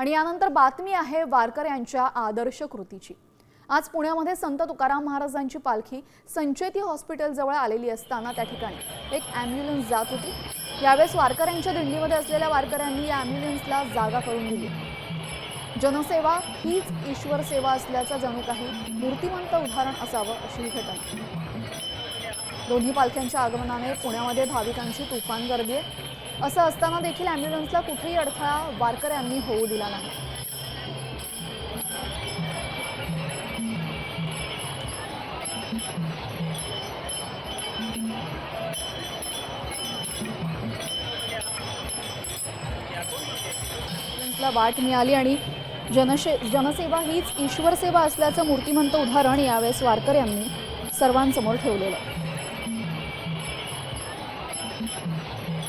आणि यानंतर बातमी आहे वारकऱ्यांच्या आदर्श कृतीची. आज पुण्यामध्ये संत तुकाराम महाराजांची पालखी संचेती हॉस्पिटलजवळ आलेली असताना त्या ठिकाणी एक ॲम्ब्युलन्स जात होती. यावेळेस वारकऱ्यांच्या दिंडीमध्ये असलेल्या वारकऱ्यांनी या ॲम्ब्युलन्सला जागा करून दिली. जनसेवा हीच ईश्वर सेवा असल्याचं जणू काही मूर्तिमंत उदाहरण असावं अशी ही घटना. दोन्ही पालख्यांच्या आगमनाने पुण्यामध्ये भाविकांची तुफान गर्दी आहे. असं असताना देखील ॲम्ब्युलन्सला कुठेही अडथळा वारकऱ्यांनी होऊ दिला नाही. वाट मिळाली आणि जनशे जनसेवा हीच ईश्वर सेवा असल्याचं मूर्तिमंत उदाहरण यावेळेस वारकऱ्यांनी सर्वांसमोर ठेवलेलं Thank you.